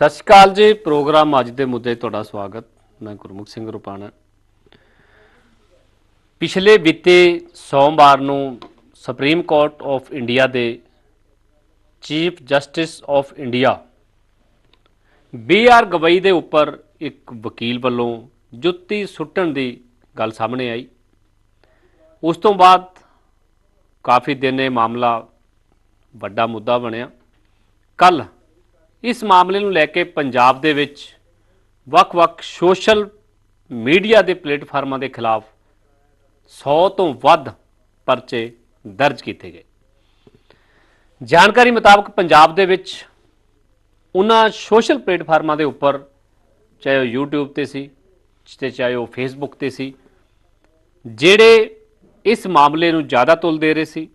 ਸਤਿ ਸ਼੍ਰੀ ਅਕਾਲ ਜੀ, ਪ੍ਰੋਗਰਾਮ ਅੱਜ ਦੇ ਮੁੱਦੇ 'ਤੇ ਤੁਹਾਡਾ ਸਵਾਗਤ। ਮੈਂ ਗੁਰਮੁਖ ਸਿੰਘ ਰੁਪਾਣਾ। ਪਿਛਲੇ ਬੀਤੇ ਸੋਮਵਾਰ ਨੂੰ ਸੁਪਰੀਮ ਕੋਰਟ ਆਫ ਇੰਡੀਆ ਦੇ chief justice of India B R Gavai ਦੇ ਉੱਪਰ ਇੱਕ ਵਕੀਲ ਵੱਲੋਂ ਜੁੱਤੀ ਸੁੱਟਣ ਦੀ ਗੱਲ ਸਾਹਮਣੇ ਆਈ। ਉਸ ਤੋਂ ਬਾਅਦ ਕਾਫੀ ਦਿਨ ਇਹ ਮਾਮਲਾ ਵੱਡਾ ਮੁੱਦਾ ਬਣਿਆ। ਕੱਲ ਇਸ ਮਾਮਲੇ ਨੂੰ ਲੈ ਕੇ ਪੰਜਾਬ ਦੇ ਵਿੱਚ ਵੱਖ-ਵੱਖ ਸੋਸ਼ਲ ਮੀਡੀਆ ਦੇ ਪਲੇਟਫਾਰਮਾਂ ਦੇ ਖਿਲਾਫ 100 ਤੋਂ ਵੱਧ ਪਰਚੇ ਦਰਜ ਕੀਤੇ ਗਏ। ਜਾਣਕਾਰੀ ਮੁਤਾਬਕ ਪੰਜਾਬ ਦੇ ਵਿੱਚ ਉਹਨਾਂ ਸੋਸ਼ਲ ਪਲੇਟਫਾਰਮਾਂ ਦੇ ਉੱਪਰ, ਚਾਹੇ ਉਹ YouTube ਤੇ ਸੀ, ਤੇ ਚਾਹੇ ਉਹ Facebook ਤੇ ਸੀ, ਜਿਹੜੇ ਇਸ ਮਾਮਲੇ ਨੂੰ ਜ਼ਿਆਦਾ ਤੁਲ ਦੇ ਰਹੇ ਸੀ,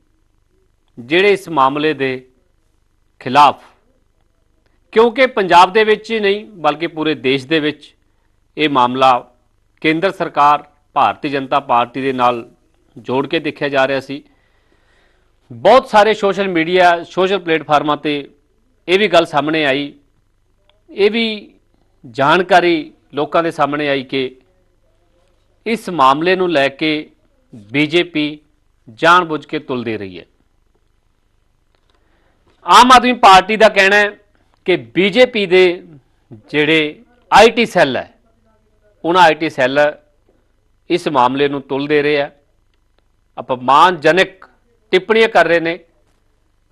ਜਿਹੜੇ ਇਸ ਮਾਮਲੇ ਦੇ ਖਿਲਾਫ ਕਿਉਂਕਿ ਪੰਜਾਬ ਦੇ ਵਿੱਚ ਹੀ ਨਹੀਂ, ਬਲਕਿ ਪੂਰੇ ਦੇਸ਼ ਦੇ ਵਿੱਚ ਇਹ ਮਾਮਲਾ ਕੇਂਦਰ ਸਰਕਾਰ, ਭਾਰਤੀ ਜਨਤਾ ਪਾਰਟੀ ਦੇ ਨਾਲ ਜੋੜ ਕੇ ਦੇਖਿਆ ਜਾ ਰਿਹਾ ਸੀ। ਬਹੁਤ ਸਾਰੇ ਸੋਸ਼ਲ ਮੀਡੀਆ, ਸੋਸ਼ਲ ਪਲੇਟਫਾਰਮਾਂ ਤੇ ਇਹ ਵੀ ਗੱਲ ਸਾਹਮਣੇ ਆਈ। ਇਹ ਵੀ ਜਾਣਕਾਰੀ ਲੋਕਾਂ ਦੇ ਸਾਹਮਣੇ ਆਈ ਕਿ ਇਸ ਮਾਮਲੇ ਨੂੰ ਲੈ ਕੇ ਬੀਜੇਪੀ ਜਾਣਬੁੱਝ ਕੇ ਤੁਲ ਦੇ ਰਹੀ ਹੈ। ਆਮ ਆਦਮੀ ਪਾਰਟੀ ਦਾ ਕਹਿਣਾ ਹੈ ਕਿ ਬੀਜੇਪੀ ਦੇ ਜਿਹੜੇ ਆਈਟੀ ਸੈੱਲ ਹੈ, ਉਹਨਾਂ ਆਈਟੀ ਸੈੱਲ ਇਸ ਮਾਮਲੇ ਨੂੰ ਤੁਲ ਦੇ ਰਹੇ ਆ। ਅਪਮਾਨਜਨਕ ਟਿੱਪਣੀਆਂ ਕਰ ਰਹੇ ਨੇ,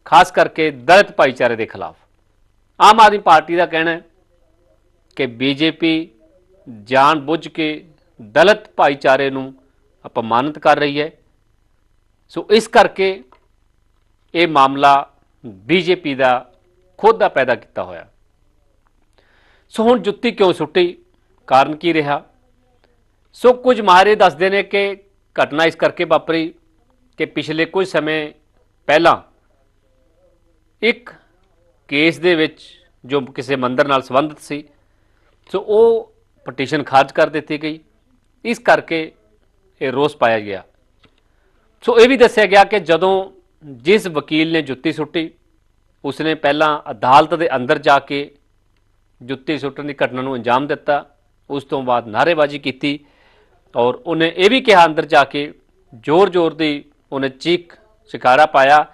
ਖਾਸ ਕਰਕੇ ਦਲਿਤ ਭਾਈਚਾਰੇ ਦੇ ਖਿਲਾਫ। ਆਮ ਆਦਮੀ ਪਾਰਟੀ ਦਾ ਕਹਿਣਾ ਹੈ ਕਿ ਬੀਜੇਪੀ ਜਾਣਬੁੱਝ ਕੇ ਦਲਿਤ ਭਾਈਚਾਰੇ ਨੂੰ ਅਪਮਾਨਿਤ ਕਰ ਰਹੀ ਹੈ। ਸੋ ਇਸ ਕਰਕੇ ਇਹ ਮਾਮਲਾ ਬੀਜੇਪੀ ਦਾ ਖੁਦ ਦਾ ਪੈਦਾ ਕੀਤਾ ਹੋਇਆ। ਸੋ ਹੁਣ ਜੁੱਤੀ ਕਿਉਂ ਸੁੱਟੀ? ਕਾਰਨ ਕੀ ਰਿਹਾ? ਸੋ ਕੁਝ ਮਾਹਰੇ ਦੱਸਦੇ ਨੇ ਕਿ ਘਟਨਾ ਇਸ ਕਰਕੇ ਵਾਪਰੀ ਕਿ ਪਿਛਲੇ ਕੁਝ ਸਮੇਂ ਪਹਿਲਾਂ ਇੱਕ ਕੇਸ ਦੇ ਵਿੱਚ ਜੋ ਕਿਸੇ ਮੰਦਰ ਨਾਲ ਸੰਬੰਧਿਤ ਸੀ, ਸੋ ਉਹ ਪਟੀਸ਼ਨ ਖਾਰਜ ਕਰ ਦਿੱਤੀ ਗਈ। ਇਸ ਕਰਕੇ ਇਹ ਰੋਸ ਪਾਇਆ ਗਿਆ। ਸੋ ਇਹ ਵੀ ਦੱਸਿਆ ਗਿਆ ਕਿ ਜਦੋਂ ਜਿਸ ਵਕੀਲ ਨੇ ਜੁੱਤੀ ਸੁੱਟੀ ਉਸਨੇ ਪਹਿਲਾਂ ਅਦਾਲਤ ਦੇ ਅੰਦਰ ਜਾ ਕੇ ਜੁੱਤੀ ਸੁੱਟਣ ਦੀ ਘਟਨਾ ਨੂੰ ਅੰਜਾਮ ਦਿੱਤਾ, ਉਸ ਤੋਂ ਬਾਅਦ ਨਾਅਰੇਬਾਜ਼ੀ ਕੀਤੀ ਔਰ ਉਹਨੇ ਇਹ ਵੀ ਕਿਹਾ ਅੰਦਰ ਜਾ ਕੇ, ਜ਼ੋਰ-ਜ਼ੋਰ ਦੀ ਉਹਨੇ ਚੀਕ ਚਿਕਾਰਾ ਪਾਇਆ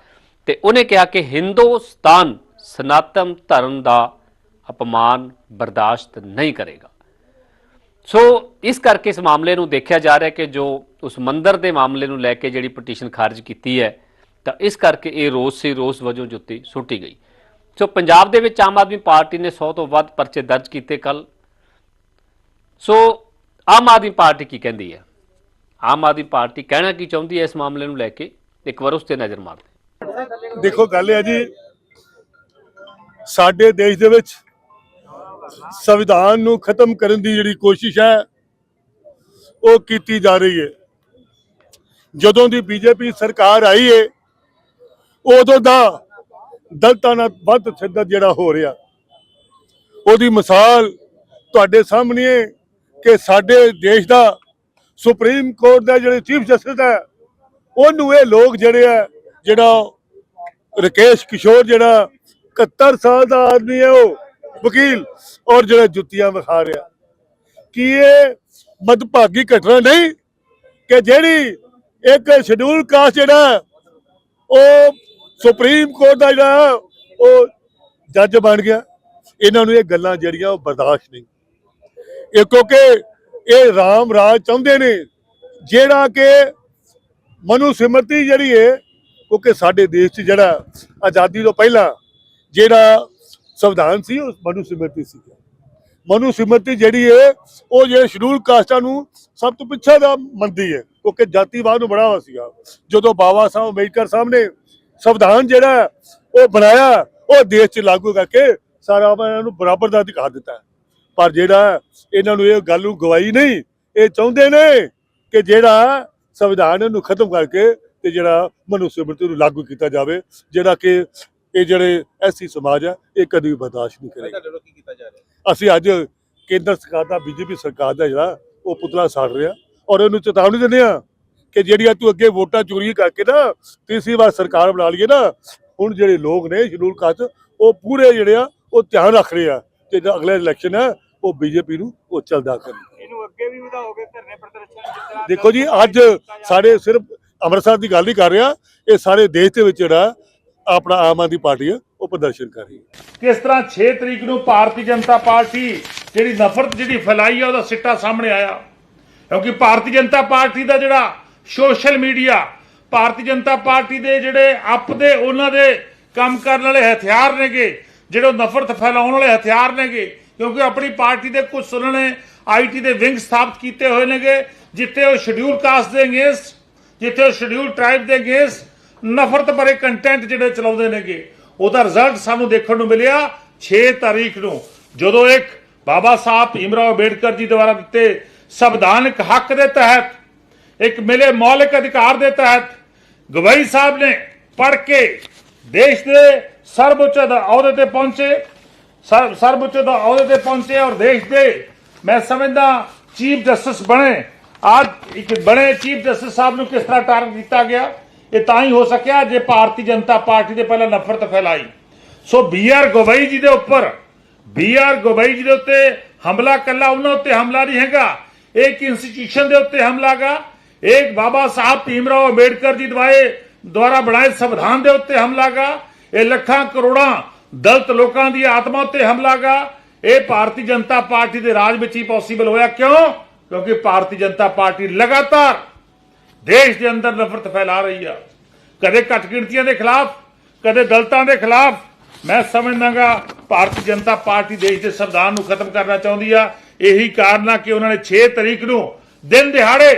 ਤੇ ਉਹਨੇ ਕਿਹਾ ਕਿ ਹਿੰਦੁਸਤਾਨ ਸਨਾਤਨ ਧਰਮ ਦਾ ਅਪਮਾਨ ਬਰਦਾਸ਼ਤ ਨਹੀਂ ਕਰੇਗਾ। ਸੋ ਇਸ ਕਰਕੇ ਇਸ ਮਾਮਲੇ ਨੂੰ ਦੇਖਿਆ ਜਾ ਰਿਹਾ ਕਿ ਜੋ ਉਸ ਮੰਦਰ ਦੇ ਮਾਮਲੇ ਨੂੰ ਲੈ ਕੇ ਜਿਹੜੀ ਪਟੀਸ਼ਨ ਖਾਰਜ ਕੀਤੀ ਹੈ ਤਾਂ ਇਸ ਕਰਕੇ ਇਹ ਰੋਸ ਸੀ, ਰੋਸ ਵਜੋਂ ਜੁੱਤੀ ਸੁੱਟੀ ਗਈ। ਸੋ ਪੰਜਾਬ ਦੇ ਵਿੱਚ ਆਮ ਆਦਮੀ ਪਾਰਟੀ ਨੇ 100 ਤੋਂ ਵੱਧ ਪਰਚੇ ਦਰਜ ਕੀਤੇ ਕੱਲ ਸੋ ਆਮ ਆਦਮੀ ਪਾਰਟੀ ਕੀ ਕਹਿੰਦੀ ਹੈ? ਆਮ ਆਦਮੀ ਪਾਰਟੀ ਕਹਿਣਾ ਕੀ ਚਾਹੁੰਦੀ ਹੈ ਇਸ ਮਾਮਲੇ ਨੂੰ ਲੈ ਕੇ? ਇੱਕ ਵਾਰ ਉਸ ਤੇ ਨਜ਼ਰ ਮਾਰਦੇ ਦੇਖੋ, ਗੱਲ ਹੈ ਜੀ, ਸਾਡੇ ਦੇਸ਼ ਦੇ ਵਿੱਚ ਸੰਵਿਧਾਨ ਨੂੰ ਖਤਮ ਕਰਨ ਦੀ ਜਿਹੜੀ ਕੋਸ਼ਿਸ਼ ਹੈ, ਉਹ ਕੀਤੀ ਜਾ ਰਹੀ ਹੈ। ਜਦੋਂ ਦੀ ਬੀਜੇਪੀ ਸਰਕਾਰ ਆਈ ਹੈ ਉਦੋਂ ਦਾ ਦਲਤਾਂ ਨਾਲ ਵੱਧ ਸਿੱਧਾ ਜਿਹੜਾ ਹੋ ਰਿਹਾ। ਉਹਦੀ ਮਿਸਾਲ ਤੁਹਾਡੇ ਸਾਹਮਣੇ ਕਿ ਸਾਡੇ ਦੇਸ਼ ਦਾ ਸੁਪਰੀਮ ਕੋਰਟ ਦਾ ਜਿਹੜੇ ਚੀਫ ਜਸਟਿਸ ਹੈ, ਉਹਨੂੰ ਇਹ ਲੋਕ ਜਿਹੜੇ ਆ ਜਿਹੜਾ ਰਕੇਸ਼ ਕਿਸ਼ੋਰ ਜਿਹੜਾ 71 ਸਾਲ ਦਾ ਆਦਮੀ ਹੈ ਉਹ, ਵਕੀਲ, ਔਰ ਜਿਹੜਾ ਜੁੱਤੀਆਂ ਵਿਖਾ ਰਿਹਾ। ਕੀ ਇਹ ਮਦਭਾਗੀ ਘਟਨਾ ਨਹੀਂ ਕਿ ਜਿਹੜੀ ਇੱਕ ਸ਼ਡਿਊਲ ਕਾਸਟ ਜਿਹੜਾ ਉਹ ਸੁਪਰੀਮ ਕੋਰਟ ਦਾ ਜਿਹੜਾ ਉਹ ਜੱਜ ਬਣ ਗਿਆ। ਇਹਨਾਂ ਨੂੰ ਇਹ ਗੱਲਾਂ ਜਿਹੜੀਆਂ ਉਹ ਬਰਦਾਸ਼ਤ ਨਹੀਂ। ਇਹ ਕਿਉਂਕਿ ਇਹ ਰਾਮ ਰਾਜ ਚਾਹੁੰਦੇ ਨੇ, ਜਿਹੜਾ ਕਿ ਮਨੂ ਸਿਮਰਤੀ ਜਿਹੜੀ ਹੈ ਕਿਉਂਕਿ ਸਾਡੇ ਦੇਸ਼ 'ਚ ਜਿਹੜਾ ਆਜ਼ਾਦੀ ਤੋਂ ਪਹਿਲਾਂ ਜਿਹੜਾ ਸੰਵਿਧਾਨ ਸੀ, ਉਹ ਮਨੂ ਸਿਮਰਤੀ ਸੀ। ਮਨੂ ਸਿਮਰਤੀ ਜਿਹੜੀ ਹੈ ਉਹ ਜਿਹੜੇ ਸ਼ਡਿਊਲ ਕਾਸਟਾਂ ਨੂੰ ਸਭ ਤੋਂ ਪਿੱਛੇ ਦਾ ਮੰਨਦੀ ਹੈ ਕਿਉਂਕਿ ਜਾਤੀਵਾਦ ਨੂੰ ਬੜਾਵਾ ਸੀਗਾ। ਜਦੋਂ ਬਾਬਾ ਸਾਹਿਬ ਅੰਬੇਡਕਰ ਸਾਹਿਬ ਨੇ ਸੰਵਿਧਾਨ ਜਿਹੜਾ ਉਹ ਬਣਾਇਆ ਉਹ ਦੇਸ਼ 'ਚ ਲਾਗੂ ਕਰਕੇ ਸਾਰਾ ਇਹਨਾਂ ਨੂੰ ਬਰਾਬਰ ਦਾ ਅਧਿਕਾਰ ਦਿੱਤਾ। ਪਰ ਜਿਹੜਾ ਇਹਨਾਂ ਨੂੰ ਇਹ ਗੱਲ ਨੂੰ ਗਵਾਈ ਨਹੀਂ ਇਹ ਚਾਹੁੰਦੇ ਨੇ ਕਿ ਜਿਹੜਾ ਸੰਵਿਧਾਨ ਨੂੰ ਖਤਮ ਕਰਕੇ ਤੇ ਜਿਹੜਾ ਮਨੁੱਖ ਸਿਮਰਤੀ ਨੂੰ ਲਾਗੂ ਕੀਤਾ ਜਾਵੇ ਜਿਹੜਾ ਕਿ ਇਹ ਜਿਹੜੇ ਐਸੀ ਸਮਾਜ ਹੈ ਇਹ ਕਦੀ ਵੀ ਬਰਦਾਸ਼ਤ ਨਹੀਂ ਕਰੇਗਾ ਤੁਹਾਡੇ ਵੱਲੋਂ ਕੀ ਕੀਤਾ ਜਾ ਰਿਹਾ ਅਸੀਂ ਅੱਜ ਕੇਂਦਰ ਸਰਕਾਰ ਦਾ ਬੀਜੇਪੀ ਸਰਕਾਰ ਦਾ ਜਿਹੜਾ ਉਹ ਪੁਤਲਾ ਸਾੜ ਰਿਹਾ ਔਰ ਉਹਨੂੰ ਚੇਤਾਵਨੀ ਦਿੰਦੇ ਆ ਕਿ ਜਿਹੜੀਆਂ ਤੂੰ ਅੱਗੇ ਵੋਟਾਂ ਚੋਰੀ ਕਰਕੇ ਨਾ ਤੀਸਰੀ ਵਾਰ ਸਰਕਾਰ ਬਣਾ ਲਈਏ ਨਾ ਹੁਣ ਜਿਹੜੇ ਲੋਕ ਨੇ ਸ਼ਡਿਊਲ ਕਾਸਟ ਉਹ ਪੂਰੇ ਜਿਹੜੇ ਆ ਉਹ ਧਿਆਨ ਰੱਖ ਰਹੇ ਆ ਤੇ ਜਿਹੜਾ ਅਗਲਾ ਇਲੈਕਸ਼ਨ ਹੈ ਉਹ ਬੀਜੇਪੀ ਨੂੰ ਉਹ ਚੱਲਦਾ ਕਰਨ। ਇਹਨੂੰ ਅੱਗੇ ਵੀ ਵਧਾਓਗੇ ਧਰਨੇ ਪ੍ਰਦਰਸ਼ਨ ਦੇਖੋ ਜੀ ਅੱਜ ਸਾਡੇ ਸਿਰਫ ਅੰਮ੍ਰਿਤਸਰ ਦੀ ਗੱਲ ਨਹੀਂ ਕਰ ਰਿਹਾ ਇਹ ਸਾਰੇ ਦੇਸ਼ ਦੇ ਵਿੱਚ ਜਿਹੜਾ ਆਪਣਾ ਆਮ ਆਦਮੀ ਪਾਰਟੀ ਹੈ ਉਹ ਪ੍ਰਦਰਸ਼ਨ ਕਰ ਰਹੀ ਹੈ। ਕਿਸ ਤਰ੍ਹਾਂ 6 ਤਰੀਕ ਨੂੰ ਭਾਰਤੀ ਜਨਤਾ ਪਾਰਟੀ ਜਿਹੜੀ ਨਫ਼ਰਤ ਜਿਹੜੀ ਫੈਲਾਈ ਆ ਉਹਦਾ ਸਿੱਟਾ ਸਾਹਮਣੇ ਆਇਆ। ਕਿਉਂਕਿ ਭਾਰਤੀ ਜਨਤਾ ਪਾਰਟੀ ਦਾ ਜਿਹੜਾ social media, Bharatiya Janata party ਦੇ ਜਿਹੜੇ ਆਪ ਦੇ, ਉਹਨਾਂ ਦੇ ਕੰਮ ਕਰਨ ਵਾਲੇ ਹਥਿਆਰ ਨੇਗੇ, ਜਿਹੜੇ ਉਹ ਨਫ਼ਰਤ ਫੈਲਾਉਣ ਵਾਲੇ ਹਥਿਆਰ ਨੇਗੇ, ਕਿਉਂਕਿ ਆਪਣੀ ਪਾਰਟੀ ਦੇ ਕੁਝ ਉਹਨਾਂ ਨੇ ਆਈਟੀ ਦੇ ਵਿੰਗ ਸਥਾਪਿਤ ਕੀਤੇ ਹੋਏ ਨੇਗੇ, ਜਿੱਥੇ ਉਹ ਸ਼ਡਿਊਲ ਕਾਸਟ ਦੇ ਅਗੇਂਸਟ ਜਿੱਥੇ ਉਹ ਸ਼ਡਿਊਲ ਟ੍ਰਾਈਬ ਦੇ ਅਗੇਂਸਟ ਨਫ਼ਰਤ ਭਰੇ ਕੰਟੈਂਟ ਜਿਹੜੇ ਚਲਾਉਂਦੇ ਨੇਗੇ। ਉਹਦਾ ਰਿਜ਼ਲਟ ਸਾਨੂੰ ਦੇਖਣ ਨੂੰ ਮਿਲਿਆ 6 ਤਾਰੀਖ ਨੂੰ, ਜਦੋਂ ਇੱਕ ਬਾਬਾ ਸਾਹਿਬ ਭੀਮਰਾਓ ਅੰਬੇਡਕਰ ਜੀ ਦੁਆਰਾ ਦਿੱਤੇ ਸੰਵਿਧਾਨਕ ਹੱਕ ਦੇ ਤਹਿਤ ਇੱਕ ਮਿਲੇ ਮੌਲਿਕ ਅਧਿਕਾਰ ਦੇ ਤਹਿਤ ਗਵਾਈ ਸਾਹਿਬ ਨੇ ਪੜ ਕੇ ਦੇਸ਼ ਦੇ ਸਰਵਉੱਚ ਅਹੁਦੇ ਤੇ ਪਹੁੰਚੇ ਸਰਵਉੱਚ ਅਹੁਦੇ ਤੇ ਪਹੁੰਚੇ ਔਰ ਦੇਸ਼ ਦੇ, ਮੈਂ ਸਮਝਦਾ, ਚੀਫ ਜਸਟਿਸ ਬਣੇ। ਅੱਜ ਇੱਕ ਬਣੇ ਚੀਫ ਜਸਟਿਸ ਸਾਹਿਬ ਨੂੰ ਕਿਸ ਤਰ੍ਹਾਂ ਟਾਰਗੇਟ ਕੀਤਾ ਗਿਆ, ਇਹ ਤਾਂ ਹੀ ਹੋ ਸਕਿਆ ਜੇ ਭਾਰਤੀ ਜਨਤਾ ਪਾਰਟੀ ਦੇ ਪਹਿਲਾਂ ਨਫ਼ਰਤ ਫੈਲਾਈ। ਸੋ ਬੀ ਆਰ ਗੋਬਈ ਜੀ ਦੇ ਉੱਪਰ, ਬੀ ਆਰ ਗੋਬਈ ਜੀ ਦੇ ਉੱਤੇ ਹਮਲਾ ਕੱਲਾ ਉਹਨਾਂ ਉੱਤੇ ਹਮਲਾ ਨਹੀਂ ਹੈਗਾ, ਇੱਕ ਇੰਸਟੀਟਿਊਸ਼ਨ ਦੇ ਉੱਤੇ ਹਮਲਾ ਇੱਕ ਬਾਬਾ ਸਾਹਿਬ ਭੀਮਰਾਓ ਅੰਬੇਡਕਰ ਜੀ ਦਵਾਏ ਦੁਆਰਾ ਬਣਾਏ ਸੰਵਿਧਾਨ ਦੇ ਉੱਤੇ ਹਮਲਾ ਗਾ ਇਹ ਲੱਖਾਂ ਕਰੋੜਾਂ ਦਲਤ ਲੋਕਾਂ ਦੀ ਆਤਮਾ ਉੱਤੇ ਹਮਲਾ ਗਾ ਇਹ ਭਾਰਤੀ ਜਨਤਾ ਪਾਰਟੀ ਦੇ ਰਾਜ ਵਿੱਚ ਹੀ ਪੋਸੀਬਲ ਹੋਇਆ ਕਿਉਂ ਕਿਉਂਕਿ ਭਾਰਤੀ ਜਨਤਾ ਪਾਰਟੀ ਲਗਾਤਾਰ ਦੇਸ਼ ਦੇ ਅੰਦਰ ਨਫ਼ਰਤ ਫੈਲਾ ਰਹੀ ਆ ਕਦੇ ਘੱਟ ਗਿਣਤੀਆਂ ਦੇ ਖਿਲਾਫ ਕਦੇ ਦਲਤਾਂ ਦੇ ਖਿਲਾਫ ਮੈਂ ਸਮਝਦਾਗਾ ਭਾਰਤੀ ਜਨਤਾ ਪਾਰਟੀ ਦੇਸ਼ ਦੇ ਸੰਵਿਧਾਨ ਨੂੰ ਖਤਮ ਕਰਨਾ ਚਾਹੁੰਦੀ ਆ ਇਹੀ ਕਾਰਨ ਆ ਕਿ ਉਹਨਾਂ ਨੇ 6 ਤਰੀਕ ਨੂੰ ਦਿਨ ਦਿਹਾੜੇ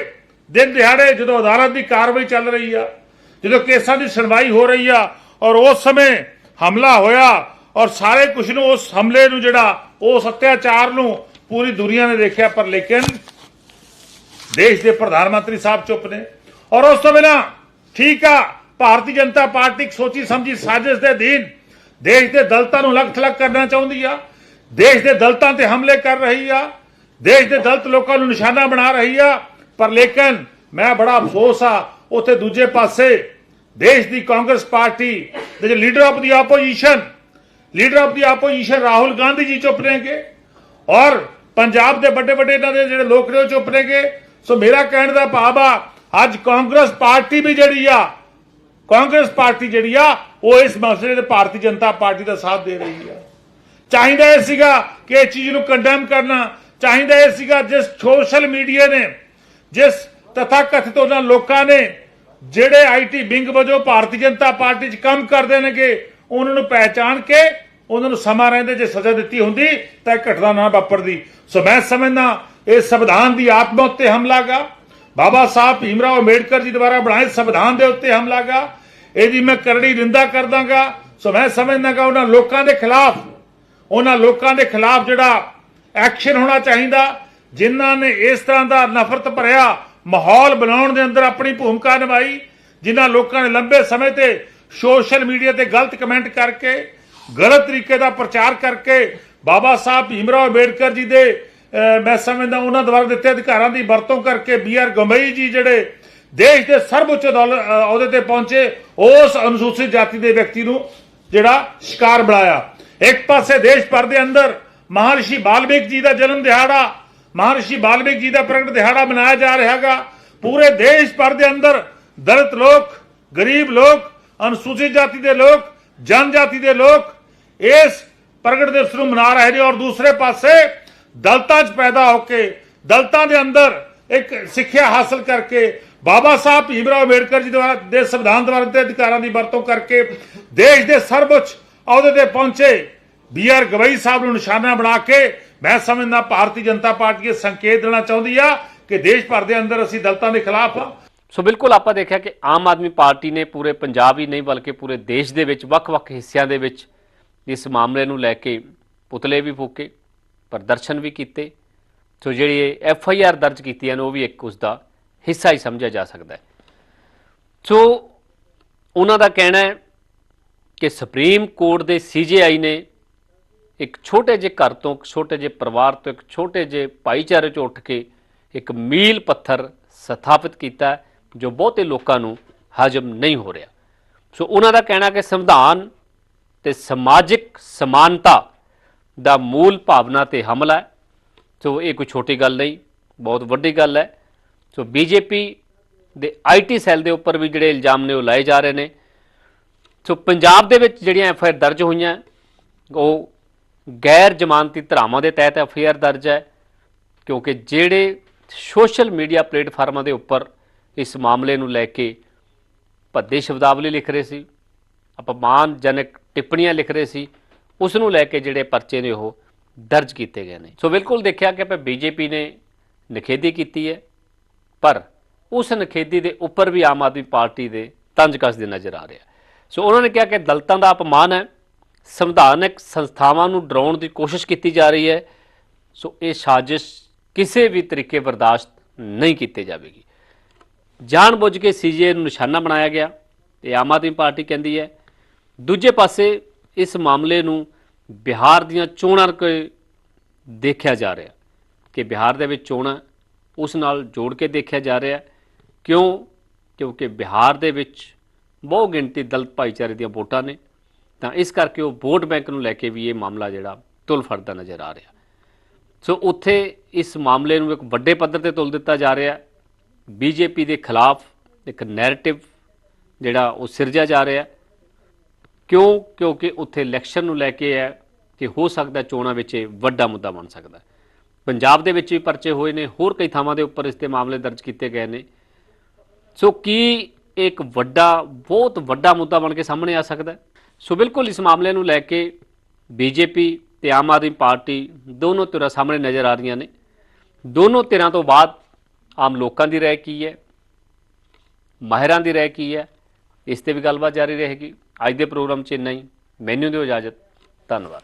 ਦਿਨ ਦਿਹਾੜੇ ਜਦੋਂ ਅਦਾਲਤ ਦੀ ਕਾਰਵਾਈ ਚੱਲ ਰਹੀ ਆ, ਜਦੋਂ ਕੇਸਾਂ ਦੀ ਸੁਣਵਾਈ ਹੋ ਰਹੀ ਆ, ਔਰ ਉਸ ਸਮੇਂ ਹਮਲਾ ਹੋਇਆ, ਔਰ ਸਾਰੇ ਕੁਝ ਨੂੰ ਉਸ ਹਮਲੇ ਨੂੰ ਜਿਹੜਾ ਉਸ ਅਤਿਆਚਾਰ ਨੂੰ ਪੂਰੀ ਦੁਨੀਆ ਨੇ ਦੇਖਿਆ, ਪਰ ਲੇਕਿਨ ਦੇਸ਼ ਦੇ ਪ੍ਰਧਾਨ ਮੰਤਰੀ ਸਾਹਿਬ ਚੁੱਪ ਨੇ। ਔਰ ਉਸ ਤੋਂ ਬਿਨਾਂ ਠੀਕ ਆ, ਭਾਰਤੀ ਜਨਤਾ ਪਾਰਟੀ ਸੋਚੀ ਸਮਝੀ ਸਾਜ਼ਿਸ਼ ਦੇ ਅਧੀਨ ਦੇਸ਼ ਦੇ ਦਲਤਾਂ ਨੂੰ ਲਗ ਥਲਗ ਕਰਨਾ ਚਾਹੁੰਦੀ ਆ, ਦੇਸ਼ ਦੇ ਦਲਤਾਂ ਤੇ ਹਮਲੇ ਕਰ ਰਹੀ ਆ, ਦੇਸ਼ ਦੇ ਦਲਤ ਲੋਕਾਂ ਨੂੰ ਨਿਸ਼ਾਨਾ ਬਣਾ ਰਹੀ ਆ ਪਰ ਲੇਕਿਨ ਮੈਂ ਬੜਾ ਅਫਸੋਸ ਆ, ਉੱਥੇ ਦੂਜੇ ਪਾਸੇ ਦੇਸ਼ ਦੀ ਕਾਂਗਰਸ ਪਾਰਟੀ ਦੇ leader of the opposition, leader of the opposition Rahul Gandhi ji ਚੁੱਪ ਰਹੇਗੇ ਔਰ ਪੰਜਾਬ ਦੇ ਵੱਡੇ ਵੱਡੇ ਇਹਨਾਂ ਦੇ ਜਿਹੜੇ ਲੋਕ ਨੇ ਉਹ ਚੁੱਪ ਰਹੇਗੇ ਸੋ ਮੇਰਾ ਕਹਿਣ ਦਾ ਭਾਵ ਆ, ਅੱਜ ਕਾਂਗਰਸ ਪਾਰਟੀ ਵੀ ਜਿਹੜੀ ਆ, ਕਾਂਗਰਸ ਪਾਰਟੀ ਜਿਹੜੀ ਆ, ਉਹ ਇਸ ਮਸਲੇ ਤੇ ਭਾਰਤੀ ਜਨਤਾ ਪਾਰਟੀ ਦਾ ਸਾਥ ਦੇ ਰਹੀ ਆ। ਚਾਹੀਦਾ ਇਹ ਸੀਗਾ ਕਿ ਇਹ ਚੀਜ਼ ਨੂੰ ਕੰਡੈਮ ਕਰਨਾ, ਚਾਹੀਦਾ ਇਹ ਸੀਗਾ ਜਿਸ ਸੋਸ਼ਲ ਮੀਡੀਆ ਨੇ ਜਿਸ ਤਥਾਕਥਿਤ ਉਹਨਾਂ ਲੋਕਾਂ ਨੇ ਜਿਹੜੇ ਆਈਟੀ ਵਿੰਗ ਵਜੋਂ ਭਾਰਤੀ ਜਨਤਾ ਪਾਰਟੀ 'ਚ ਕੰਮ ਕਰਦੇ ਨੇਗੇ, ਉਹਨਾਂ ਨੂੰ ਪਹਿਚਾਣ ਕੇ ਉਹਨਾਂ ਨੂੰ ਸਮਾਂ ਰਹਿੰਦੇ ਜੇ ਸਜ਼ਾ ਦਿੱਤੀ ਹੁੰਦੀ ਤਾਂ ਇਹ ਘਟਨਾ ਨਾ ਵਾਪਰਦੀ। ਸੋ ਮੈਂ ਸਮਝਦਾ ਇਹ ਸੰਵਿਧਾਨ ਦੀ ਆਤਮਾ ਉੱਤੇ ਹਮਲਾ ਗਾ। ਬਾਬਾ ਸਾਹਿਬ ਭੀਮਰਾਓ ਅੰਬੇਡਕਰ ਜੀ ਦੁਆਰਾ ਬਣਾਏ ਸੰਵਿਧਾਨ ਦੇ ਉੱਤੇ ਹਮਲਾ ਗਾ। ਇਹਦੀ ਮੈਂ ਕਰੜੀ ਨਿੰਦਾ ਕਰਦਾਗਾ ਸੋ ਮੈਂ ਸਮਝਦਾਗਾ ਉਹਨਾਂ ਲੋਕਾਂ ਦੇ ਖਿਲਾਫ, ਉਹਨਾਂ ਲੋਕਾਂ ਦੇ ਖਿਲਾਫ ਜਿਹੜਾ ਐਕਸ਼ਨ ਹੋਣਾ ਚਾਹੀਦਾ ਜਿਨ੍ਹਾਂ ਨੇ ਇਸ ਤਰ੍ਹਾਂ ਦਾ ਨਫ਼ਰਤ ਭਰਿਆ ਮਾਹੌਲ ਬਣਾਉਣ ਦੇ ਅੰਦਰ ਆਪਣੀ ਭੂਮਿਕਾ ਨਿਭਾਈ, ਜਿਨ੍ਹਾਂ ਲੋਕਾਂ ਨੇ ਲੰਬੇ ਸਮੇਂ ਤੇ ਸੋਸ਼ਲ ਮੀਡੀਆ ਤੇ ਗਲਤ ਕਮੈਂਟ ਕਰਕੇ, ਗਲਤ ਤਰੀਕੇ ਦਾ ਪ੍ਰਚਾਰ ਕਰਕੇ ਬਾਬਾ ਸਾਹਿਬ ਭੀਮਰਾਓ ਅੰਬੇਡਕਰ ਜੀ ਦੇ ਮੈਂ ਸਮਝਦਾ ਉਹਨਾਂ ਦੁਆਰਾ ਦਿੱਤੇ ਅਧਿਕਾਰਾਂ ਦੀ ਵਰਤੋਂ ਕਰਕੇ ਬੀ ਆਰ ਗੰਬਈ ਜੀ ਜਿਹੜੇ ਦੇਸ਼ ਦੇ ਸਰਵਉੱਚ ਅਦਾਲ- ਅਹੁਦੇ ਤੇ ਪਹੁੰਚੇ, ਉਸ ਅਨੁਸੂਚਿਤ ਜਾਤੀ ਦੇ ਵਿਅਕਤੀ ਨੂੰ ਜਿਹੜਾ ਸ਼ਿਕਾਰ ਬਣਾਇਆ। ਇੱਕ ਪਾਸੇ ਦੇਸ਼ ਭਰ ਦੇ ਅੰਦਰ ਮਹਾਰਿਸ਼ੀ ਬਾਲਮੀਕ ਜੀ ਦਾ ਜਨਮ ਦਿਹਾੜਾ ਮਹਾਰਿਸ਼ੀ ਬਾਲਮੀਕ ਜੀ ਦਾ ਪ੍ਰਗਟ ਦਿਹਾੜਾ ਮਨਾਇਆ ਜਾ ਰਿਹਾਗਾ ਪੂਰੇ ਦੇਸ਼ ਭਰ ਦੇ ਅੰਦਰ ਦਲਿਤ ਲੋਕ, ਗਰੀਬ ਲੋਕ, ਅਨੁਸੂਚਿਤ ਜਾਤੀ ਦੇ ਲੋਕ, ਜਨਜਾਤੀ ਦੇ ਲੋਕ ਇਸ ਪ੍ਰਗਟ ਦਿਵਸ ਨੂੰ ਮਨਾ ਰਹੇ ਨੇ ਔਰ ਦੂਸਰੇ ਪਾਸੇ ਦਲਤਾਂ 'ਚ ਪੈਦਾ ਹੋ ਕੇ ਦਲਤਾਂ ਦੇ ਅੰਦਰ ਇੱਕ ਸਿੱਖਿਆ ਹਾਸਲ ਕਰਕੇ ਬਾਬਾ ਸਾਹਿਬ ਭੀਮਰਾਓ ਅੰਬੇਡਕਰ ਜੀ ਦੁਆਰਾ ਦੇ ਸੰਵਿਧਾਨ ਦੁਆਰਾ ਦਿੱਤੇ ਅਧਿਕਾਰਾਂ ਦੀ ਵਰਤੋਂ ਕਰਕੇ ਦੇਸ਼ ਦੇ ਸਰਵਉੱਚ ਅਹੁਦੇ ਤੇ ਪਹੁੰਚੇ। ਬੀ ਆਰ ਗਵਈ ਸਾਹਿਬ ਨੂੰ ਨਿਸ਼ਾਨਾ ਬਣਾ ਕੇ ਮੈਂ ਸਮਝਦਾ ਭਾਰਤੀ ਜਨਤਾ ਪਾਰਟੀ ਇਹ ਸੰਕੇਤ ਦੇਣਾ ਚਾਹੁੰਦੀ ਆ ਕਿ ਦੇਸ਼ ਭਰ ਦੇ ਅੰਦਰ ਅਸੀਂ ਦਲਤਾਂ ਦੇ ਖਿਲਾਫ ਆ। ਸੋ ਬਿਲਕੁਲ ਆਪਾਂ ਦੇਖਿਆ ਕਿ ਆਮ ਆਦਮੀ ਪਾਰਟੀ ਨੇ ਪੂਰੇ ਪੰਜਾਬ ਹੀ ਨਹੀਂ ਬਲਕਿ ਪੂਰੇ ਦੇਸ਼ ਦੇ ਵਿੱਚ, ਵੱਖ-ਵੱਖ ਹਿੱਸਿਆਂ ਦੇ ਵਿੱਚ ਇਸ ਮਾਮਲੇ ਨੂੰ ਲੈ ਕੇ ਪੁਤਲੇ ਵੀ ਫੂਕੇ, ਪ੍ਰਦਰਸ਼ਨ ਵੀ ਕੀਤੇ। ਸੋ ਜਿਹੜੀ ਐਫ ਆਈ ਆਰ ਦਰਜ ਕੀਤੀਆਂ ਨੇ, ਉਹ ਵੀ ਇੱਕ ਉਸ ਦਾ ਹਿੱਸਾ ਹੀ ਸਮਝਿਆ ਜਾ ਸਕਦਾ ਹੈ। ਸੋ ਉਹਨਾਂ ਦਾ ਕਹਿਣਾ ਹੈ ਕਿ ਸੁਪਰੀਮ ਕੋਰਟ ਦੇ ਸੀਜੇਆਈ ਨੇ ਇੱਕ ਛੋਟੇ ਜਿਹੇ ਘਰ ਤੋਂ, ਇੱਕ ਛੋਟੇ ਜਿਹੇ ਪਰਿਵਾਰ ਤੋਂ, ਇੱਕ ਛੋਟੇ ਜਿਹੇ ਭਾਈਚਾਰੇ ਚੋਂ ਉੱਠ ਕੇ ਇੱਕ ਮੀਲ ਪੱਥਰ ਸਥਾਪਿਤ ਕੀਤਾ ਜੋ ਬਹੁਤੇ ਲੋਕਾਂ ਨੂੰ ਹਜਮ ਨਹੀਂ ਹੋ ਰਿਹਾ। ਸੋ ਉਹਨਾਂ ਦਾ ਕਹਿਣਾ ਕਿ ਸੰਵਿਧਾਨ ਤੇ ਸਮਾਜਿਕ ਸਮਾਨਤਾ ਦਾ ਮੂਲ ਭਾਵਨਾ ਤੇ ਹਮਲਾ ਹੈ। ਸੋ ਇਹ ਕੋਈ ਛੋਟੀ ਗੱਲ ਨਹੀਂ, ਬਹੁਤ ਵੱਡੀ ਗੱਲ ਹੈ। ਸੋ ਬੀਜੇਪੀ ਦੇ ਆਈਟੀ ਸੈੱਲ ਦੇ ਉੱਪਰ ਵੀ ਜਿਹੜੇ ਇਲਜ਼ਾਮ ਨੇ ਉਹ ਲਾਏ ਜਾ ਰਹੇ ਨੇ। ਸੋ ਪੰਜਾਬ ਦੇ ਵਿੱਚ ਜਿਹੜੀਆਂ ਐਫ ਆਈ ਆਰ ਦਰਜ ਹੋਈਆਂ, ਉਹ ਗੈਰ ਜ਼ਮਾਨਤੀ ਧਰਾਵਾਂ ਦੇ ਤਹਿਤ ਐਫ ਦਰਜ ਹੈ, ਕਿਉਂਕਿ ਜਿਹੜੇ ਸੋਸ਼ਲ ਮੀਡੀਆ ਪਲੇਟਫਾਰਮਾਂ ਦੇ ਉੱਪਰ ਇਸ ਮਾਮਲੇ ਨੂੰ ਲੈ ਕੇ ਭੱਦੇ ਸ਼ਬਦਾਵਲੀ ਲਿਖ ਰਹੇ ਸੀ, ਅਪਮਾਨਜਨਕ ਟਿੱਪਣੀਆਂ ਲਿਖ ਰਹੇ ਸੀ, ਉਸ ਨੂੰ ਲੈ ਕੇ ਜਿਹੜੇ ਪਰਚੇ ਨੇ ਉਹ ਦਰਜ ਕੀਤੇ ਗਏ ਨੇ। ਸੋ ਬਿਲਕੁਲ ਦੇਖਿਆ ਕਿ ਬੀਜੇਪੀ ਨੇ ਨਿਖੇਧੀ ਕੀਤੀ ਹੈ, ਪਰ ਉਸ ਨਿਖੇਧੀ ਦੇ ਉੱਪਰ ਵੀ ਆਮ ਆਦਮੀ ਪਾਰਟੀ ਦੇ ਤੰਜ ਕੱਸਦੇ ਨਜ਼ਰ ਆ ਰਿਹਾ ਸੋ ਉਹਨਾਂ ਨੇ ਕਿਹਾ ਕਿ ਦਲਤਾਂ ਦਾ ਅਪਮਾਨ ਹੈ ਸੰਵਿਧਾਨਕ ਸੰਸਥਾਵਾਂ ਨੂੰ ਡਰਾਉਣ ਦੀ ਕੋਸ਼ਿਸ਼ ਕੀਤੀ ਜਾ ਰਹੀ ਹੈ, ਸੋ ਇਹ ਸਾਜ਼ਿਸ਼ ਕਿਸੇ ਵੀ ਤਰੀਕੇ ਬਰਦਾਸ਼ਤ ਨਹੀਂ ਕੀਤੀ ਜਾਵੇਗੀ। ਜਾਣਬੁੱਝ ਕੇ ਸੀਜੇ ਨੂੰ ਨਿਸ਼ਾਨਾ ਬਣਾਇਆ ਗਿਆ ਤੇ ਆਮ ਆਦਮੀ ਪਾਰਟੀ ਕਹਿੰਦੀ ਹੈ, ਦੂਜੇ ਪਾਸੇ ਇਸ ਮਾਮਲੇ ਨੂੰ ਬਿਹਾਰ ਦੀਆਂ ਚੋਣਾਂ ਕੇ ਦੇਖਿਆ ਜਾ ਰਿਹਾ, ਕਿ ਬਿਹਾਰ ਦੇ ਵਿੱਚ ਚੋਣਾਂ ਉਸ ਨਾਲ ਜੋੜ ਕੇ ਦੇਖਿਆ ਜਾ ਰਿਹਾ, ਕਿਉਂ? ਕਿਉਂਕਿ ਬਿਹਾਰ ਦੇ ਵਿੱਚ ਬਹੁ ਗਿਣਤੀ ਦਲਿਤ ਭਾਈਚਾਰੇ ਦੀਆਂ ਵੋਟਾਂ ਨੇ ਤਾਂ ਇਸ ਕਰਕੇ ਉਹ ਵੋਟ ਬੈਂਕ ਨੂੰ ਲੈ ਕੇ ਵੀ ਇਹ ਮਾਮਲਾ ਜਿਹੜਾ ਤੁਲ ਫੜਦਾ ਨਜ਼ਰ ਆ ਰਿਹਾ। ਸੋ ਉੱਥੇ ਇਸ ਮਾਮਲੇ ਨੂੰ ਇੱਕ ਵੱਡੇ ਪੱਧਰ ਤੇ ਤੁਲ ਦਿੱਤਾ ਜਾ ਰਿਹਾ। ਬੀਜੇਪੀ ਦੇ ਖਿਲਾਫ ਇੱਕ ਨੈਰੇਟਿਵ ਜਿਹੜਾ ਉਹ ਸਿਰਜਿਆ ਜਾ ਰਿਹਾ। ਕਿਉਂ? ਕਿਉਂਕਿ ਉੱਥੇ ਇਲੈਕਸ਼ਨ ਨੂੰ ਲੈ ਕੇ ਹੈ ਕਿ ਹੋ ਸਕਦਾ ਚੋਣਾਂ ਵਿੱਚ ਇਹ ਵੱਡਾ ਮੁੱਦਾ ਬਣ ਸਕਦਾ ਪੰਜਾਬ ਦੇ ਵਿੱਚ ਵੀ ਪਰਚੇ ਹੋਏ ਨੇ, ਹੋਰ ਕਈ ਥਾਵਾਂ ਦੇ ਉੱਪਰ ਇਸ ਤੇ ਮਾਮਲੇ ਦਰਜ ਕੀਤੇ ਗਏ ਨੇ। ਸੋ ਕੀ ਇੱਕ ਵੱਡਾ, ਬਹੁਤ ਵੱਡਾ ਮੁੱਦਾ ਬਣ ਕੇ ਸਾਹਮਣੇ ਆ ਸਕਦਾ ਸੋ ਬਿਲਕੁਲ ਇਸ ਮਾਮਲੇ ਨੂੰ ਲੈ ਕੇ ਬੀਜੇਪੀ ਤੇ ਆਮ ਆਦਮੀ ਪਾਰਟੀ ਦੋਨੋਂ ਧਿਰਾਂ ਸਾਹਮਣੇ ਨਜ਼ਰ ਆ ਰਹੀਆਂ ਨੇ। ਦੋਨੋਂ ਧਿਰਾਂ ਤੋਂ ਬਾਅਦ ਆਮ ਲੋਕਾਂ ਦੀ ਰਹਿ ਕੀ ਹੈ? ਮਾਹਿਰਾਂ ਦੀ ਰਹਿ ਕੀ ਹੈ? ਇਸ ਤੇ ਵੀ ਗੱਲਬਾਤ ਜਾਰੀ ਰਹੇਗੀ। ਅੱਜ ਦੇ ਪ੍ਰੋਗਰਾਮ 'ਚ ਇੰਨਾ ਹੀ। ਮੈਨੂੰ ਦਿਓ ਇਜਾਜ਼ਤ। ਧੰਨਵਾਦ।